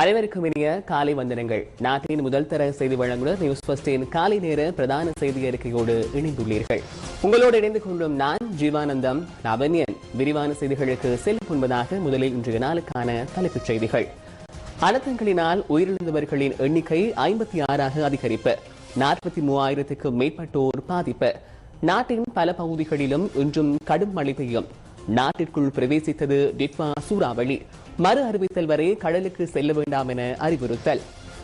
அனைவருக்கும் இனிய காலை வந்தனங்கள். நாட்டின் முதல் தர செய்தி வழங்குனர் நியூஸ் பஸ்டின் காலை நேர பிரதான செய்தி அறிக்கையோடு இணைந்துள்ளீர்கள். உங்களோடு இணைந்து கொள்ளும் நான் ஜீவானந்தம் லாவண்யன். விரிவான செய்திகளுக்கு செல்லும் முன்பதாக முதலில் இன்றைய நாளுக்கான தலைப்புச் செய்திகள். அனர்த்தங்களினால் உயிரிழந்தவர்களின் எண்ணிக்கை ஐம்பத்தி ஆறாக அதிகரிப்பு. நாற்பத்தி மூவாயிரத்துக்கும் மேற்பட்டோர் பாதிப்பு. நாட்டின் பல பகுதிகளிலும் இன்றும் கடும் மழை பெய்யும். நாட்டிற்குள் பிரவேசித்தது டிட்வா சூறாவளி. மறு அறிவித்தல் வரை கடலுக்கு செல்ல வேண்டாம் என அறிவுறுத்தல்.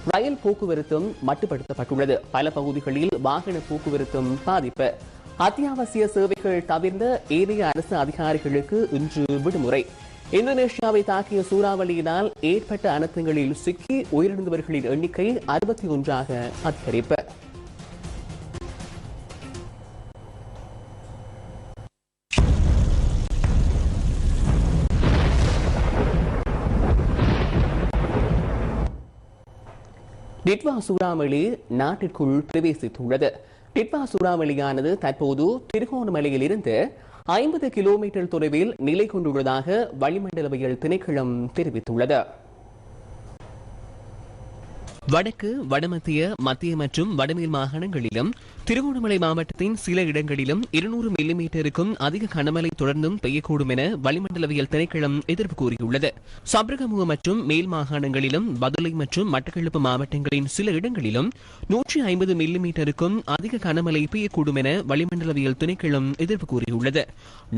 ரயில் போக்குவரத்தும் மட்டுப்படுத்தப்பட்டுள்ளது. பல பகுதிகளில் வாகன போக்குவரத்தும் பாதிப்பு. அத்தியாவசிய சேவைகள் தவிர்ந்த ஏனைய அரசு அதிகாரிகளுக்கு இன்று விடுமுறை. இந்தோனேஷியாவை தாக்கிய சூறாவளியினால் ஏற்பட்ட அனர்த்தங்களில் சிக்கி உயிரிழந்தவர்களின் எண்ணிக்கை அறுபத்தி ஒன்றாக அதிகரிப்பு. டிட்வா சூறாவளி நாட்டிற்குள் பிரவேசித்துள்ளது. டிட்வா சூறாவளியானது தற்போது திருகோணமலையில் இருந்து ஐம்பது கிலோமீட்டர் தொலைவில் நிலை கொண்டுள்ளதாக வளிமண்டலவியல் திணைக்களம் தெரிவித்துள்ளது. வடக்கு வடமத்திய மத்திய மற்றும் வடமேல் மாகாணங்களிலும் திருகோணமலை மாவட்டத்தின் சில இடங்களிலும் இருநூறு மில்லிமீட்டருக்கும் அதிக கனமழை தொடர்ந்தும் பெய்யக்கூடும் என வளிமண்டலவியல் திணைக்களம் எதிர்ப்பு கூறியுள்ளது. சபரகமுக மற்றும் மேல் மாகாணங்களிலும் பதுளை மற்றும் மட்டக்களப்பு மாவட்டங்களின் சில இடங்களிலும் நூற்றி ஐம்பது மில்லிமீட்டருக்கும் அதிக கனமழை பெய்யக்கூடும் என வளிமண்டலவியல் திணைக்களம் எதிர்ப்பு கூறியுள்ளது.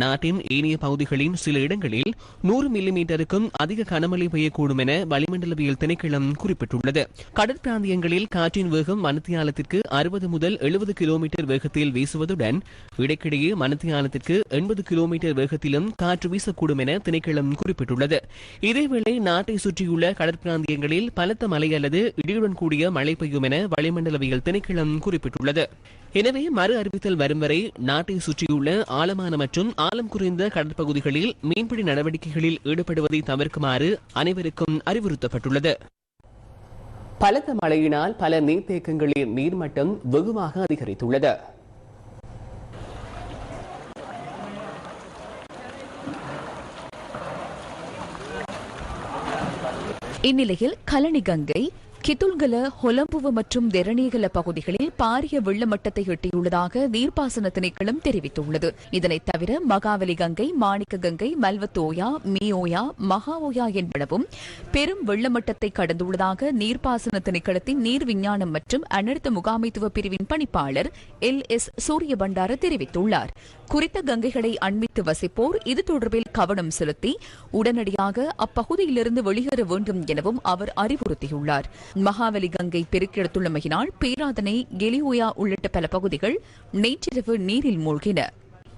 நாட்டின் ஏனைய பகுதிகளின் சில இடங்களில் நூறு மில்லிமீட்டருக்கும் அதிக கனமழை பெய்யக்கூடும் என வளிமண்டலவியல் திணைக்களம் குறிப்பிட்டுள்ளது. கடற்பிராந்தியங்களில் காற்றின் வேகம் மனத்தியாலத்திற்கு அறுபது முதல் எழுபது கிலோமீட்டர் வேகத்தில் வீசுவதுடன் இடைக்கிடையே மனத்தியாலத்திற்கு எண்பது கிலோமீட்டர் வேகத்திலும் காற்று வீசக்கூடும் என திணைக்களம் குறிப்பிட்டுள்ளது. இதேவேளை நாட்டை சுற்றியுள்ள கடற்பிராந்தியங்களில் பலத்த மழை அல்லது இடியுடன் கூடிய மழை பெய்யும் என வளிமண்டலவியல் திணைக்களம் குறிப்பிட்டுள்ளது. எனவே மறு அறிவித்தல் வரும் வரை நாட்டை சுற்றியுள்ள ஆழமான மற்றும் ஆழம் குறைந்த கடற்பகுதிகளில் மீன்பிடி நடவடிக்கைகளில் ஈடுபடுவதை தவிர்க்குமாறு அனைவருக்கும் அறிவுறுத்தப்பட்டுள்ளது. பலத்த மழையினால் பல நீர்த்தேக்கங்களின் நீர்மட்டம் வெகுவாக அதிகரித்துள்ளது. இந்நிலையில் கலனி கங்கை கித்துல்கல ஹொலம்புவ மற்றும் தெரணிகல பகுதிகளில் பாரிய வெள்ளமட்டத்தை எட்டியுள்ளதாக நீர்ப்பாசன திணைக்களம் தெரிவித்துள்ளது. இதனைத் தவிர மகாவலி கங்கை மாணிக்க கங்கை மல்வத்தோயா மியோயா மகாஓயா என்பனவும் பெரும் வெள்ளமட்டத்தை கடந்துள்ளதாக நீர்ப்பாசன திணைக்களத்தின் நீர் விஞ்ஞானம் மற்றும் அனர்த்த முகாமைத்துவ பிரிவின் பணிப்பாளர் எல். எஸ். சூரிய பண்டார தெரிவித்துள்ளார். குறித்த கங்கைகளை அண்மித்து வசிப்போர் இது தொடர்பில் கவனம் செலுத்தி உடனடியாக அப்பகுதியிலிருந்து வெளியேற வேண்டும் எனவும் அவர் அறிவுறுத்தியுள்ளார். மகாவலி கங்கை பெருக்கெடுத்துள்ளமையினால் பேராதனை கெலியோயா உள்ளிட்ட பல பகுதிகள் நேற்றிரவு நீரில் மூழ்கின.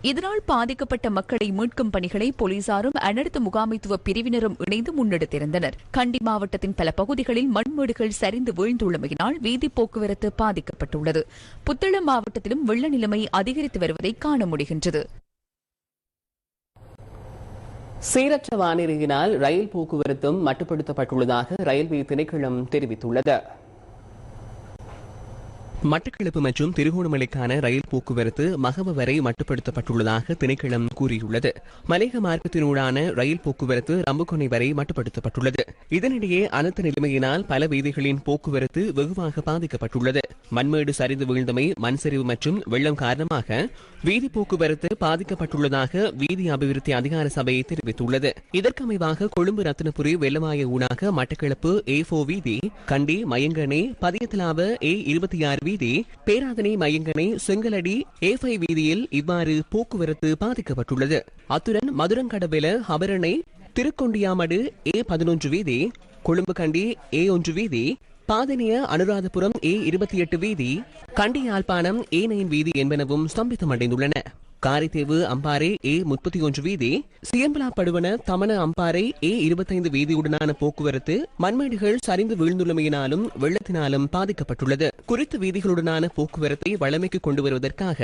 இதனால் பாதிக்கப்பட்ட மக்களை மீட்கும் பணிகளை போலீசாரும் அனர்த்த முகாமைத்துவ பிரிவினரும் இணைந்து முன்னெடுத்திருந்தனர். கண்டி மாவட்டத்தின் பல பகுதிகளில் மண்மேடுகள் சரிந்து வீழ்ந்துள்ளமையினால் வீதி போக்குவரத்து பாதிக்கப்பட்டுள்ளது. புத்தளம் மாவட்டத்திலும் வெள்ள நிலைமை அதிகரித்து வருவதை காண முடிகின்றது. சீரற்ற வானிலையினால் ரயில் போக்குவரத்தும் மட்டுப்படுத்தப்பட்டுள்ளதாக ரயில்வே திணைக்களம் தெரிவித்துள்ளது. மட்டக்களப்பு மற்றும் திருகோணமலைக்கான ரயில் போக்குவரத்து மகவ வரை மட்டுப்படுத்தப்பட்டுள்ளதாக திணைக்களம் கூறியுள்ளது. மலையக மார்க்கத்தினூடான ரயில் போக்குவரத்து ரம்புக்கொனை வரை மட்டுப்படுத்தப்பட்டுள்ளது. இதனிடையே அனர்த்த நிலைமையினால் பல வீதிகளின் போக்குவரத்து வெகுவாக பாதிக்கப்பட்டுள்ளது. மண்மேடு சரிந்து வீழ்ந்தமை மண் சரிவு மற்றும் வெள்ளம் காரணமாக வீதி போக்குவரத்து பாதிக்கப்பட்டுள்ளதாக வீதி அபிவிருத்தி அதிகார சபை தெரிவித்துள்ளது. இதற்கமைவாக கொழும்பு ரத்தினபுரி வெள்ளமாய ஊடாக மட்டக்களப்பு ஏ போ வீதி கண்டி மயங்கனை பதியத்தலாவ ஏ இருபத்தி ஆறு வீதி பேராதனை மயங்கனை செங்கலடி ஏ ஃபைவ் வீதியில் இவ்வாறு போக்குவரத்து பாதிக்கப்பட்டுள்ளது. அத்துடன் மதுரங்கடவெல ஹபரணை திருக்கொண்டியாமடு ஏ பதினொன்று வீதி கொழும்பு கண்டி ஏ ஒன்று வீதி பாதனிய அனுராதபுரம் ஏ இருபத்தி எட்டு வீதி கண்டி யாழ்ப்பாணம் ஏ நைன் வீதி என்பனவும் ஸ்தம்பித்தமடைந்துள்ளன. காரைத்தேவு அம்பாறை ஏ முப்பத்தி ஒன்று வீதி சியம்பலா படுவன தமன அம்பாறை ஏ இருபத்தைந்து வீதியுடனான போக்குவரத்து மண்மேடுகள் சரிந்து வீழ்ந்துள்ளமையினாலும் வெள்ளத்தினாலும் பாதிக்கப்பட்டுள்ளது. குறித்த வீதிகளுடனான போக்குவரத்தை வளமைக்கு கொண்டு வருவதற்காக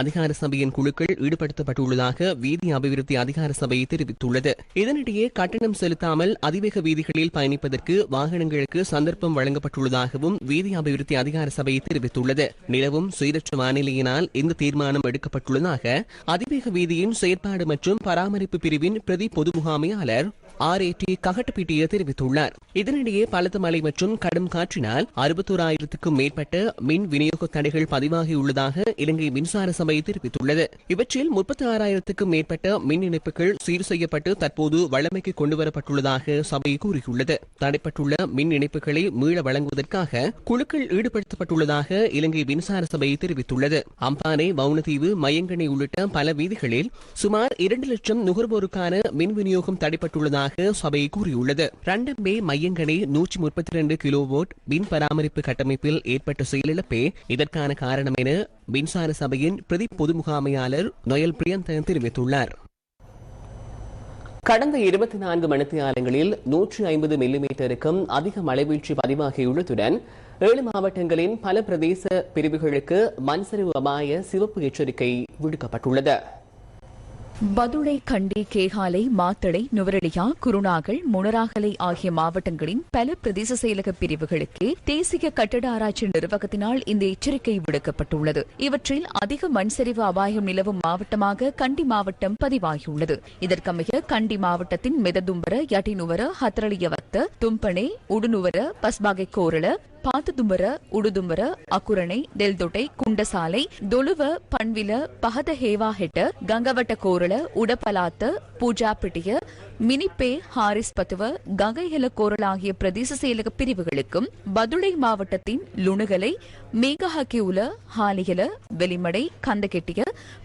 அதிகார சபையின் குழுக்கள் ஈடுபடுத்தப்பட்டுள்ளதாக வீதி அபிவிருத்தி அதிகார சபை தெரிவித்துள்ளது. இதனிடையே கட்டணம் செலுத்தாமல் அதிவேக வீதிகளில் பயணிப்பதற்கு வாகனங்களுக்கு சந்தர்ப்பம் வழங்கப்பட்டுள்ளதாகவும் வீதி அபிவிருத்தி அதிகார சபை தெரிவித்துள்ளது. நிலவும் சீரற்ற வானிலையினால் இந்த தீர்மானம் எடுக்கப்பட்டுள்ளதாக அதிவேக வீதியின் செயற்பாடு மற்றும் பராமரிப்பு பிரிவின் பிரதி பொது முகாமையாளர் ஆர் ஏ டி ககட்டுப்பீட்டிய தெரிவித்துள்ளார். இதனிடையே பலத்த மழை மற்றும் கடும் காற்றினால் அறுபத்தோராயிரத்துக்கும் மேற்பட்ட மின் விநியோக தடைகள் பதிவாகியுள்ளதாக இலங்கை மின்சார சபை தெரிவித்துள்ளது. இவற்றில் முப்பத்தி ஆறாயிரத்துக்கும் மேற்பட்ட மின் இணைப்புகள் சீர் செய்யப்பட்டு தற்போது வழமைக்கு கொண்டுவரப்பட்டுள்ளதாக சபை கூறியுள்ளது. தடைப்பட்டுள்ள மின் இணைப்புகளை மீள வழங்குவதற்காக குழுக்கள் ஈடுபடுத்தப்பட்டுள்ளதாக இலங்கை மின்சார சபை தெரிவித்துள்ளது. அம்பானை வவுனதீவு மயங்கனி உள்ளிட்ட பல வீதிகளில் சுமார் இரண்டு லட்சம் நுகர்வோருக்கான மின் விநியோகம் தடைப்பட்டுள்ளதாக சபை கூறியுள்ளது. ரண்டம்பே மையங்கனி நூற்றி முப்பத்தி ரெண்டு கிலோவோட் மின் பராமரிப்பு கட்டமைப்பில் ஏற்பட்ட செயலிழப்பே இதற்கான காரணம் என மின்சார சபையின் பிரதி பொது முகாமையாளர் நொயல் பிரியந்தன் தெரிவித்துள்ளார். கடந்த இருபத்தி நான்கு மணித்தியாலங்களில் நூற்றி ஐம்பது மில்லிமீட்டருக்கும் அதிக மழைவீழ்ச்சி பதிவாகியுள்ளதுடன் ஏழு மாவட்டங்களின் பல பிரதேச பிரிவுகளுக்கு மண்சரிவு அபாய சிவப்பு எச்சரிக்கை விடுக்கப்பட்டுள்ளது. பதுளை கண்டி கேகாலை மாத்தளை நுவரெலியா குருணாகல் முனராகலை ஆகிய மாவட்டங்களின் பல பிரதேச செயலக பிரிவுகளுக்கு தேசிய கட்டட ஆராய்ச்சி நிர்வாகத்தினால் இந்த எச்சரிக்கை விடுக்கப்பட்டுள்ளது. இவற்றில் அதிக மண்சரிவு அபாயம் நிலவும் மாவட்டமாக கண்டி மாவட்டம் பதிவாகியுள்ளது. இதற்கமைய கண்டி மாவட்டத்தின் Medadumbara Yatinuwara Hatharaliyadda தும்பனே Udunuwara பஸ்பாகை Korale Pathadumbara Uduthumbara Akurana Deltota Kundasale Doluwa Panvila Pathahewaheta Gangawata Korale Udapalatha Pujapitiya Minipe Harispattuwa Gangaihala Korale ஆகிய பிரதேச செயலக பிரிவுகளுக்கும் பதுளை மாவட்டத்தின் லுணுகலை மேகஹக்கியுல ஹாலிகல வெளிமடை கந்தகெட்டிய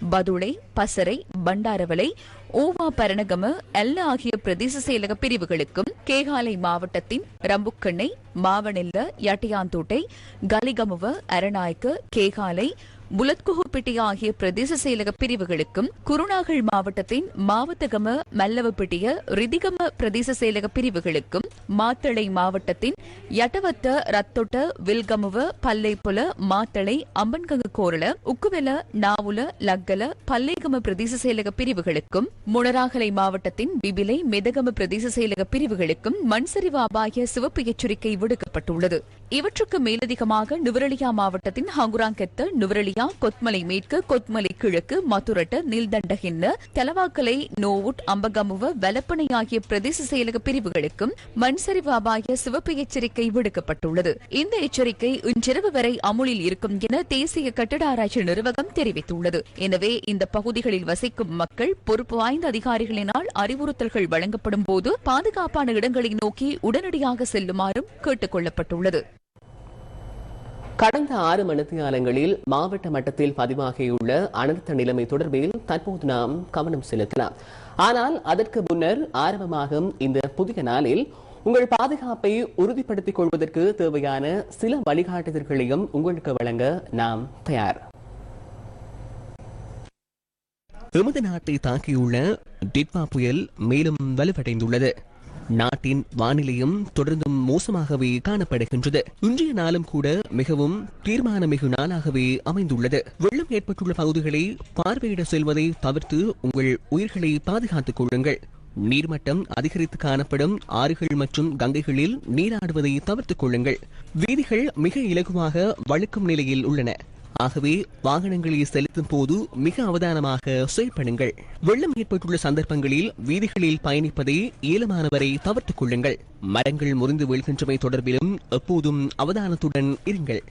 பதுளை பசறை பண்டாரவளை ஓவா பரணகம எல்ல ஆகிய பிரதேச செயலக பிரிவுகளுக்கும் கேகாலை மாவட்டத்தின் ரம்புக்கண்ணை மாவனெல்ல யட்டியாந்தோட்டை கலிகமுவ அரநாயக்க கேகாலை புலத்குஹுப்பிட்டி ஆகிய பிரதேச செயலக பிரிவுகளுக்கும் குருநாகல் மாவட்டத்தின் மாவத்தகம மல்லவப்பிட்டிய ரிதிகம பிரதேச செயலக பிரிவுகளுக்கும் மாத்தளை மாவட்டத்தின் யட்டவத்த ரத்தொட்ட வில்கமுவ பல்லைப்புல மாத்தளை அம்பன்கங்க கோரல உக்குவெல நாவுல லக்கல பல்லைகம பிரதேச செயலக பிரிவுகளுக்கும் முனராகலை மாவட்டத்தின் பிபிலை மெதகம பிரதேச செயலக பிரிவுகளுக்கும் மண்சரிவு அபாய சிவப்பு எச்சரிக்கை விடுக்கப்பட்டுள்ளது. இவற்றுக்கு மேலதிகமாக நுவரலியா மாவட்டத்தின் ஹங்குராங்கெத்த நுவரெலியா கொத்மலை மேற்கு கொத்மலை கிழக்கு மதுரட்ட நில்தண்டகின்ன தலவாக்கலை நோவுட் அம்பகமுவ வெலப்பனை ஆகிய பிரதேச செயலக பிரிவுகளுக்கும் மண்சரிவு அபாய சிவப்பு எச்சரிக்கை விடுக்கப்பட்டுள்ளது. இந்த எச்சரிக்கை இன்றிரவு வரை அமுலில் இருக்கும் என தேசிய கட்டட ஆராய்ச்சி நிறுவனம் தெரிவித்துள்ளது. எனவே இந்த பகுதிகளில் வசிக்கும் மக்கள் பொறுப்பு வாய்ந்த அதிகாரிகளினால் அறிவுறுத்தல்கள் வழங்கப்படும் போது பாதுகாப்பான இடங்களை நோக்கி உடனடியாக செல்லுமாறும் கேட்டுக் கொள்ளப்பட்டுள்ளது. கடந்த ஆறு மணித்தியாலங்களில் மாவட்ட மட்டத்தில் பதிவாகியுள்ள அனர்த்த நிலைமை தொடர்பில் தற்போது நாம் கவனம் செலுத்தலாம். ஆனால் அதற்கு முன்னர் ஆரம்பமாகும் இந்த புதிய நாளில் உங்கள் பாதுகாப்பை உறுதிப்படுத்திக் கொள்வதற்கு தேவையான சில வழிகாட்டுதல்களையும் உங்களுக்கு வழங்க நாம் தயார். எமது நாட்டை தாக்கியுள்ள டிட்வா புயல் மேலும் வலுவடைந்துள்ளது. நாட்டின் வானிலையும் தொடர்ந்தும் மோசமாகவே காணப்படுகின்றது. இன்றைய நாளும் கூட மிகவும் தீர்மானமிகு நாளாகவே அமைந்துள்ளது. வெள்ளம் ஏற்பட்டுள்ள பகுதிகளை பார்வையிட செல்வதை தவிர்த்து உங்கள் உயிர்களை பாதுகாத்துக் கொள்ளுங்கள். நீர்மட்டம் அதிகரித்து காணப்படும் ஆறுகள் மற்றும் கங்கைகளில் நீராடுவதை தவிர்த்துக் கொள்ளுங்கள். வீதிகள் மிக இலகுவாக வழுக்கும் நிலையில் உள்ளன. ஆகவே வாகனங்களை செலுத்தும் போது மிக அவதானமாக செயல்படுங்கள் வெள்ளம் ஏற்பட்டுள்ள சந்தர்ப்பங்களில் வீதிகளில் பயணிப்பதை இயலுமானவரை தவிர்த்துக் கொள்ளுங்கள். மரங்கள் முறிந்து வீழ்கின்றமை தொடர்பிலும் எப்போதும் அவதானத்துடன் இருங்கள்.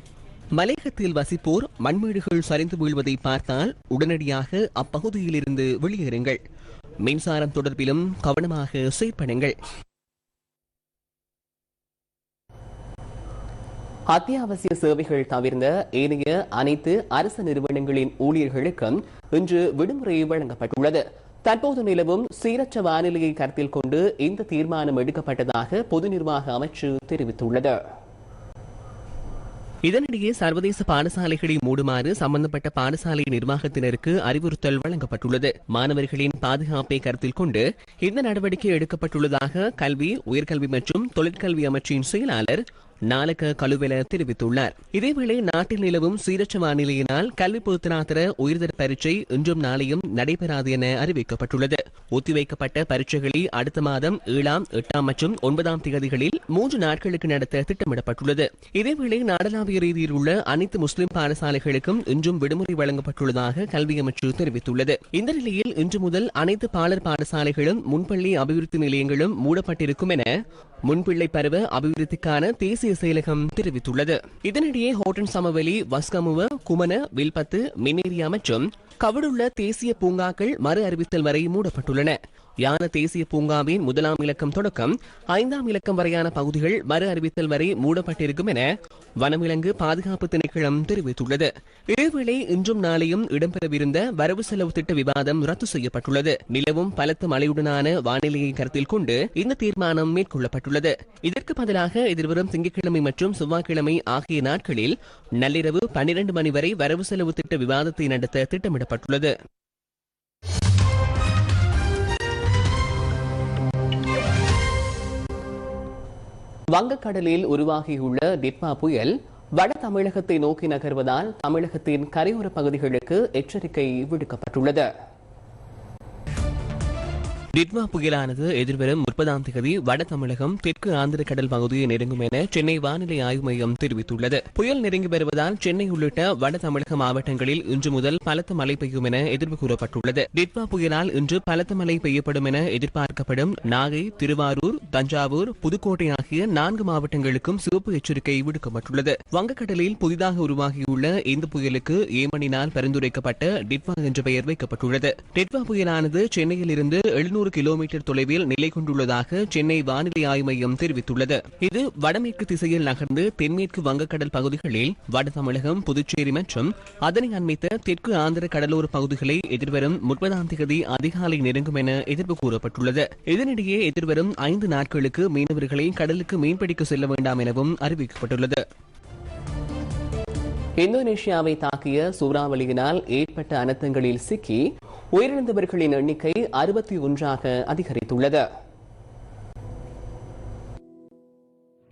மலையகத்தில் வசிப்போர் மண்மேடுகள் சரிந்து வீழ்வதை பார்த்தால் உடனடியாக அப்பகுதியிலிருந்து வெளியேறுங்கள். மின்சாரம் தொடர்பிலும் கவனமாக செயற்படுங்கள் அத்தியாவசிய சேவைகள் தவிர்ந்த ஏனைய அனைத்து அரசு நிறுவனங்களின் ஊழியர்களுக்கும் இன்று விடுமுறை வழங்கப்பட்டுள்ளது. தற்போது நிலவும் சீரற்ற வானிலையை கருத்தில் கொண்டு இந்த தீர்மானம் எடுக்கப்பட்டதாக பொது நிர்வாக அமைச்சு தெரிவித்துள்ளது. இதனிடையே சர்வதேச பாடசாலைகளை மூடுமாறு சம்பந்தப்பட்ட பாடசாலை நிர்வாகத்தினருக்கு அறிவுறுத்தல் வழங்கப்பட்டுள்ளது. மாணவர்களின் பாதுகாப்பை கருத்தில் கொண்டு இந்த நடவடிக்கை எடுக்கப்பட்டுள்ளதாக கல்வி உயர்கல்வி மற்றும் தொழிற்கல்வி அமைச்சின் செயலாளர் நாலக கழுவெல தெரிவித்துள்ளார். இதேவேளை நாட்டில் நிலவும் சீரற்ற வானிலையினால் கல்வி பொருத்தநாத்திர உயர்தர பரீட்சை இன்றும் நாளையும் நடைபெறாது என அறிவிக்கப்பட்டுள்ளது. ஒத்திவைக்கப்பட்ட பரீட்சைகளை அடுத்த மாதம் ஏழாம் எட்டாம் மற்றும் ஒன்பதாம் தேதிகளில் மூன்று நாட்களுக்கு நடத்த திட்டமிடப்பட்டுள்ளது. இதேவேளை நாடளாவிய ரீதியில் உள்ள அனைத்து முஸ்லிம் பாடசாலைகளுக்கும் இன்றும் விடுமுறை வழங்கப்பட்டுள்ளதாக கல்வி அமைச்சு தெரிவித்துள்ளது. இந்த நிலையில் இன்று முதல் அனைத்து பாலர் பாடசாலைகளும் முன்பள்ளி அபிவிருத்தி நிலையங்களும் மூடப்பட்டிருக்கும் என முன்பிள்ளை பருவ அபிவிருத்திக்கான தேசிய செயலகம் தெரிவித்துள்ளது. இதனிடையே ஹோட்டன் சமவெளி வஸ்கமுவ குமன வில்பத்து மின்னேரியா மற்றும் கவடுள்ள தேசிய பூங்காக்கள் மறு அறிவித்தல் வரை மூடப்பட்டுள்ளன. யான தேசிய பூங்காவின் முதலாம் இலக்கம் தொடக்கம் ஐந்தாம் இலக்கம் வரையான பகுதிகள் மறு அறிவித்தல் வரை மூடப்பட்டிருக்கும் என வனவிலங்கு பாதுகாப்பு திணைக்களம் தெரிவித்துள்ளது. இதேவேளை இன்றும் நாளையும் இடம்பெறவிருந்த வரவு செலவு திட்ட விவாதம் ரத்து செய்யப்பட்டுள்ளது. நிலவும் பலத்த மழையுடனான வானிலையை கருத்தில் கொண்டு இந்த தீர்மானம் மேற்கொள்ளப்பட்டுள்ளது. இதற்கு பதிலாக எதிர்வரும் திங்கட்கிழமை மற்றும் செவ்வாய்க்கிழமை ஆகிய நாட்களில் நள்ளிரவு பன்னிரண்டு மணி வரை வரவு செலவு திட்ட விவாதத்தை நடத்த திட்டமிடப்பட்டுள்ளது. வங்கக்கடலில் உருவாகியுள்ள டிட்மா புயல் வட தமிழகத்தை நோக்கி நகர்வதால் தமிழகத்தின் கரையோர பகுதிகளுக்கு எச்சரிக்கை விடுக்கப்பட்டுள்ளது. டிட்வா புயலானது எதிர்வரும் முப்பதாம் தேதி வட தமிழகம் தெற்கு ஆந்திர கடல் பகுதியை நெருங்கும் என சென்னை வானிலை ஆய்வு மையம் தெரிவித்துள்ளது. புயல் நெருங்கி வருவதால் சென்னை உள்ளிட்ட வட தமிழக மாவட்டங்களில் இன்று முதல் பலத்த மழை பெய்யும் என எதிர்ப்பு கூறப்பட்டுள்ளது. டிட்வா புயலால் இன்று பலத்த மழை பெய்யப்படும் என எதிர்பார்க்கப்படும் நாகை திருவாரூர் தஞ்சாவூர் புதுக்கோட்டை ஆகிய நான்கு மாவட்டங்களுக்கும் சிவப்பு எச்சரிக்கை விடுக்கப்பட்டுள்ளது. வங்கக்கடலில் புதிதாக உருவாகியுள்ள இந்த புயலுக்கு ஏமனினால் பரிந்துரைக்கப்பட்ட டிட்வா என்ற பெயர் வைக்கப்பட்டுள்ளது. டிட்வா புயலானது சென்னையில் இருந்து எழுநூறு இருநூறு கிலோமீட்டர் தொலைவில் நிலை கொண்டுள்ளதாக சென்னை வானிலை ஆய்வு மையம் தெரிவித்துள்ளது. இது வடமேற்கு திசையில் நகர்ந்து தென்மேற்கு வங்கக்கடல் பகுதிகளில் வட தமிழகம் புதுச்சேரி மற்றும் அதனை அண்மித்த தெற்கு ஆந்திர கடலோர பகுதிகளை எதிர்வரும் முப்பதாம் தேதி அதிகாலை நெருங்கும் என எதிர்ப்பு கூறப்பட்டுள்ளது. இதனிடையே எதிர்வரும் ஐந்து நாட்களுக்கு மீனவர்களை கடலுக்கு மீன்பிடிக்க செல்ல வேண்டாம் எனவும் அறிவிக்கப்பட்டுள்ளது. இந்தோனேஷியாவை தாக்கிய சூறாவளியினால் ஏற்பட்ட அனர்த்தங்களில் சிக்கி உயிரிழந்தவர்களின் எண்ணிக்கை அறுபத்தி ஒன்றாக அதிகரித்துள்ளது.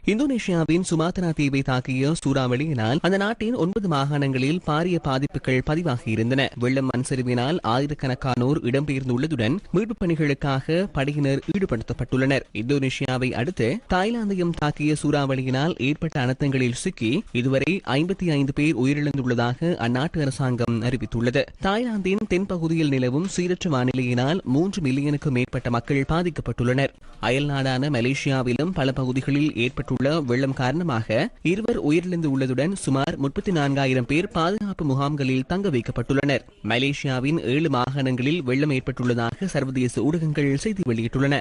இந்தோனேஷியாவின் சுமாத்ரா தீவை தாக்கிய சூறாவளியினால் அந்த நாட்டின் ஒன்பது மாகாணங்களில் பாரிய பாதிப்புகள் பதிவாகியிருந்தன வெள்ளம் மண் சரிவினால் ஆயிரக்கணக்கானோர் இடம்பெயர்ந்துள்ளதுடன் மீட்புப் பணிகளுக்காக படையினர் ஈடுபடுத்தப்பட்டுள்ளனர். இந்தோனேஷியாவை அடுத்து தாய்லாந்தையும் தாக்கிய சூறாவளியினால் ஏற்பட்ட அனர்த்தங்களில் சிக்கி இதுவரை ஐம்பத்தி ஐந்து பேர் உயிரிழந்துள்ளதாக அந்நாட்டு அரசாங்கம் அறிவித்துள்ளது. தாய்லாந்தின் தென்பகுதியில் நிலவும் சீரற்ற வானிலையினால் மூன்று மில்லியனுக்கும் மேற்பட்ட மக்கள் பாதிக்கப்பட்டுள்ளனர். அயல் நாடான மலேசியாவிலும் பல பகுதிகளில் ஏற்பட்டுள்ள ஏற்பட்டுள்ள வெள்ளம் காரணமாக இருவர் உயிரிழந்து உள்ளதுடன் சுமார் முப்பத்தி நான்காயிரம் பேர் பாதுகாப்பு முகாம்களில் தங்க வைக்கப்பட்டுள்ளனர். மலேசியாவின் ஏழு மாகாணங்களில் வெள்ளம் ஏற்பட்டுள்ளதாக சர்வதேச ஊடகங்கள் செய்தி வெளியிட்டுள்ளன.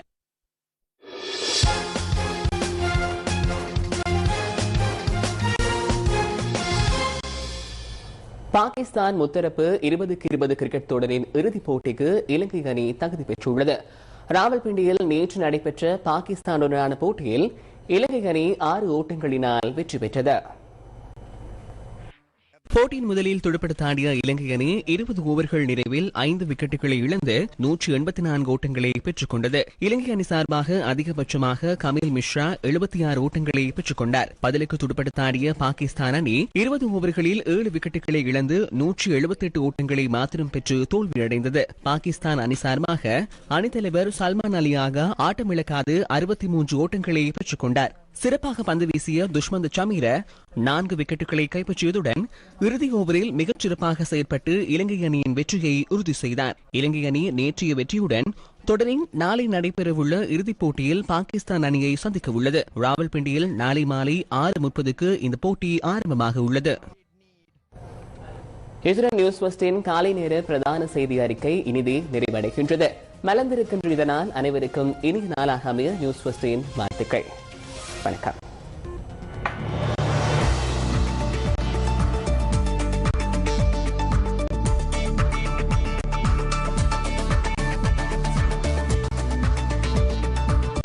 பாகிஸ்தான் முத்தரப்பு இருபதுக்கு இருபது கிரிக்கெட் தொடரின் இறுதிப் போட்டிக்கு இலங்கை அணி தகுதி பெற்றுள்ளது. ராவல்பிண்டியில் நேற்று நடைபெற்ற பாகிஸ்தானுடனான போட்டியில் இலங்கை அணி ஆறு ஓட்டங்களினால் வெற்றி பெற்றது. போட்டியின் முதலில் துடுப்படுத்த ஆடிய இலங்கை அணி இருபது ஓவர்கள் நிறைவில் ஐந்து விக்கெட்டுகளை இழந்து நூற்றி எண்பத்தி நான்கு ஓட்டங்களை பெற்றுக் கொண்டது. இலங்கை அணி சார்பாக அதிகபட்சமாக கமில் மிஸ்ரா எழுபத்தி ஆறு ஓட்டங்களை பெற்றுக் கொண்டார். பதிலுக்கு துடுப்படுத்த ஆடிய பாகிஸ்தான் அணி இருபது ஓவர்களில் ஏழு விக்கெட்டுகளை இழந்து நூற்றி எழுபத்தி எட்டு ஓட்டங்களை மாத்திரம் பெற்று தோல்வியடைந்தது. பாகிஸ்தான் அணி சார்பாக அணித்தலைவர் சல்மான் அலியாக ஆட்டமிழக்காது அறுபத்தி மூன்று ஓட்டங்களை பெற்றுக் கொண்டார். சிறப்பாக பந்து வீசிய துஷ்மந்த் சமீர நான்கு விக்கெட்டுகளை கைப்பற்றியதுடன் இறுதி ஓவரில் மிகச் சிறப்பாக செயற்பட்டு இலங்கை அணியின் வெற்றியை உறுதி செய்தார். இலங்கை அணி நேற்றைய வெற்றியுடன் தொடரின் நாளை நடைபெறவுள்ள இறுதிப் போட்டியில் பாகிஸ்தான் அணியை சந்திக்க உள்ளது ராவல்பிண்டியில் நாளை மாலை ஆறு முப்பதுக்கு இந்த போட்டி ஆரம்பமாக உள்ளது. இஸ்ரேல் நியூஸ் காலை நேர பிரதான செய்தி அறிக்கை இனிதே நிறைவடைகின்றது. மலர்ந்திருக்கின்ற இதனால் அனைவருக்கும் இனிய நாளாக அமைய நியூஸ் ஃபர்ஸ்டின் வாழ்த்துக்கள். Welcome.